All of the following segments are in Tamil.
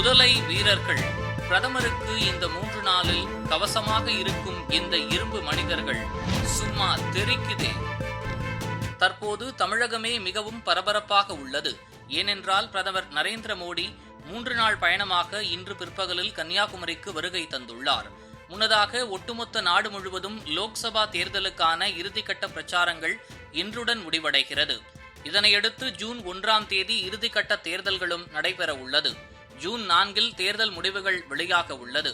முதலை வீரர்கள். பிரதமருக்கு இந்த மூன்று நாளில் கவசமாக இருக்கும் இந்த இரும்பு மனிதர்கள் சும்மா தெரிக்குதே. தற்போது தமிழகமே மிகவும் பரபரப்பாக உள்ளது. ஏனென்றால் பிரதமர் நரேந்திர மோடி மூன்று நாள் பயணமாக இன்று பிற்பகலில் கன்னியாகுமரிக்கு வருகை தந்துள்ளார். முன்னதாக ஒட்டுமொத்த நாடு முழுவதும் லோக்சபா தேர்தலுக்கான இறுதிக்கட்ட பிரச்சாரங்கள் இன்றுடன் முடிவடைகிறது. இதனையடுத்து ஜூன் ஒன்றாம் தேதி இறுதிக்கட்ட தேர்தல்களும் நடைபெற உள்ளது ஜூன் நான்கில் தேர்தல் முடிவுகள் வெளியாக உள்ளது.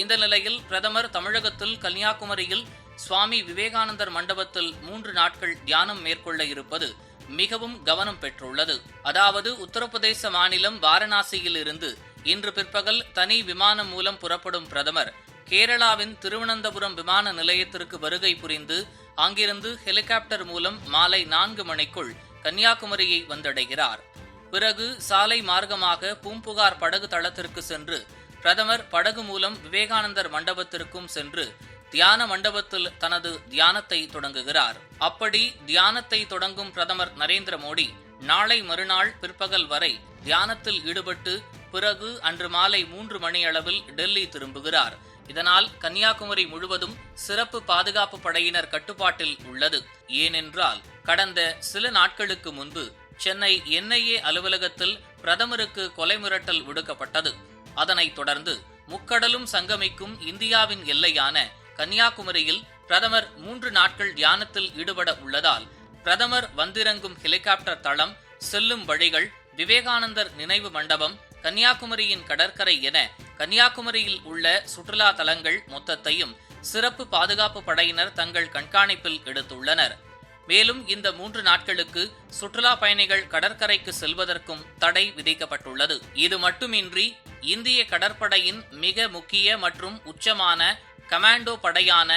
இந்த நிலையில் பிரதமர் தமிழகத்தில் கன்னியாகுமரியில் சுவாமி விவேகானந்தர் மண்டபத்தில் மூன்று நாட்கள் தியானம் மேற்கொள்ள இருப்பது மிகவும் கவனம் பெற்றுள்ளது. அதாவது உத்தரப்பிரதேச மாநிலம் வாரணாசியில் இருந்து இன்று பிற்பகல் தனி விமானம் மூலம் புறப்படும் பிரதமர் கேரளாவின் திருவனந்தபுரம் விமான நிலையத்திற்கு வருகை புரிந்து அங்கிருந்து ஹெலிகாப்டர் மூலம் மாலை நான்கு மணிக்குள் கன்னியாகுமரியை வந்தடைகிறார். பிறகு சாலை மார்க்கமாக பூம்புகார் படகு தளத்திற்கு சென்று பிரதமர் படகு மூலம் விவேகானந்தர் மண்டபத்திற்கும் சென்று தியான மண்டபத்தில் தனது தியானத்தை தொடங்குகிறார். அப்படி தியானத்தை தொடங்கும் பிரதமர் நரேந்திர மோடி நாளை மறுநாள் பிற்பகல் வரை தியானத்தில் ஈடுபட்டு பிறகு அன்று மாலை மூன்று மணி அளவில் டெல்லி திரும்புகிறார். இதனால் கன்னியாகுமரி முழுவதும் சிறப்பு பாதுகாப்பு படையினர் கட்டுப்பாட்டில் உள்ளது. ஏனென்றால் கடந்த சில நாட்களுக்கு முன்பு சென்னை என்ஐஏ அலுவலகத்தில் பிரதமருக்கு கொலை மிரட்டல் விடுக்கப்பட்டது. அதனைத் தொடர்ந்து முக்கடலும் சங்கமிக்கும் இந்தியாவின் எல்லையான கன்னியாகுமரியில் பிரதமர் மூன்று நாட்கள் தியானத்தில் ஈடுபட உள்ளதால் பிரதமர் வந்திறங்கும் ஹெலிகாப்டர் தளம் செல்லும் வழிகள் விவேகானந்தர் நினைவு மண்டபம் கன்னியாகுமரியின் கடற்கரை என கன்னியாகுமரியில் உள்ள சுற்றுலா தலங்கள் மொத்தத்தையும் சிறப்பு பாதுகாப்பு படையினர் தங்கள் கண்காணிப்பில் எடுத்துள்ளனர். மேலும் இந்த மூன்று நாட்களுக்கு சுற்றுலா பயணிகள் கடற்கரைக்கு செல்வதற்கும் தடை விதிக்கப்பட்டுள்ளது. இது மட்டுமின்றி இந்திய கடற்படையின் மிக முக்கிய மற்றும் உச்சமான கமாண்டோ படையான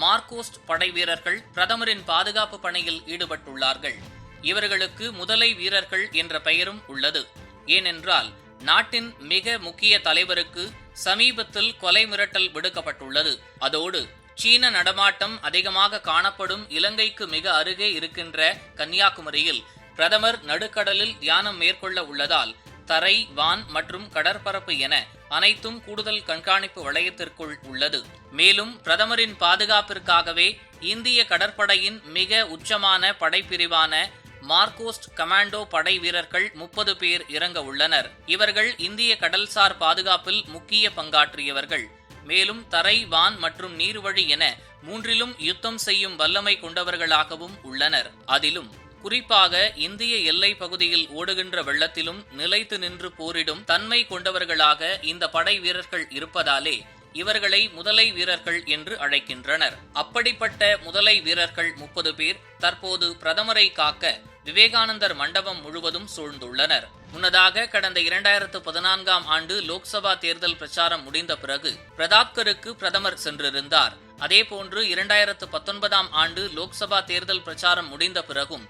மார்கோஸ்ட் படை வீரர்கள் பிரதமரின் பாதுகாப்பு பணியில் ஈடுபட்டுள்ளார்கள். இவர்களுக்கு முதலை வீரர்கள் என்ற பெயரும் உள்ளது. ஏனென்றால் நாட்டின் மிக முக்கிய தலைவருக்கு சமீபத்தில் கொலை மிரட்டல் விடுக்கப்பட்டுள்ளது. அதோடு சீன நடமாட்டம் அதிகமாக காணப்படும் இலங்கைக்கு மிக அருகே இருக்கின்ற கன்னியாகுமரியில் பிரதமர் நடுக்கடலில் தியானம் மேற்கொள்ள உள்ளதால் தரை வான் மற்றும் கடற்பரப்பு என அனைத்தும் கூடுதல் கண்காணிப்பு வளையத்திற்குள் உள்ளது. மேலும் பிரதமரின் பாதுகாப்பிற்காகவே இந்திய கடற்படையின் மிக உச்சமான படைப்பிரிவான மார்கோஸ்ட் கமாண்டோ படை வீரர்கள் முப்பது பேர் இறங்க உள்ளனர். இவர்கள் இந்திய கடல்சார் பாதுகாப்பில் முக்கிய பங்காற்றியவர்கள். மேலும் தரை வான் மற்றும் நீர்வழி என மூன்றிலும் யுத்தம் செய்யும் வல்லமை கொண்டவர்களாகவும் உள்ளனர். அதிலும் குறிப்பாக இந்திய எல்லை பகுதியில் ஓடுகின்ற வெள்ளத்திலும் நிலைத்து நின்று போரிடும் தன்மை கொண்டவர்களாக இந்த படை வீரர்கள் இருப்பதாலே இவர்களை முதலை வீரர்கள் என்று அழைக்கின்றனர். அப்படிப்பட்ட முதலை வீரர்கள் முப்பது பேர் தற்போது பிரதமரை காக்க விவேகானந்தர் மண்டபம் முழுவதும் சூழ்ந்துள்ளனர். முன்னதாக கடந்த இரண்டாயிரத்து பதினான்காம் ஆண்டு லோக்சபா தேர்தல் பிரச்சாரம் முடிந்த பிறகு பிரதாப்கருக்கு பிரதமர் சென்றிருந்தார். அதேபோன்று இரண்டாயிரத்து பத்தொன்பதாம் ஆண்டு லோக்சபா தேர்தல் பிரச்சாரம் முடிந்த பிறகும்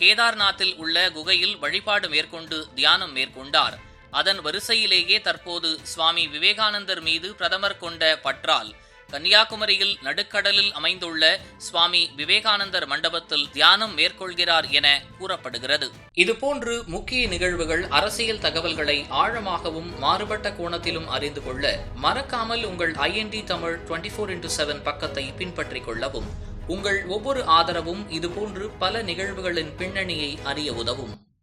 கேதார்நாத்தில் உள்ள குகையில் வழிபாடு மேற்கொண்டு தியானம் மேற்கொண்டார். அதன் வரிசையிலேயே தற்போது சுவாமி விவேகானந்தர் மீது பிரதமர் கொண்ட பற்றால் கன்னியாகுமரியில் நடுக்கடலில் அமைந்துள்ள சுவாமி விவேகானந்தர் மண்டபத்தில் தியானம் மேற்கொள்கிறார் என கூறப்படுகிறது. இதுபோன்று முக்கிய நிகழ்வுகள் அரசியல் தகவல்களை ஆழமாகவும் மாறுபட்ட கோணத்திலும் அறிந்து கொள்ள மறக்காமல் உங்கள் IND Tamil twenty four into seven பக்கத்தை பின்பற்றிக் கொள்ளவும். உங்கள் ஒவ்வொரு ஆதரவும் இதுபோன்று பல நிகழ்வுகளின் பின்னணியை அறிய உதவும்.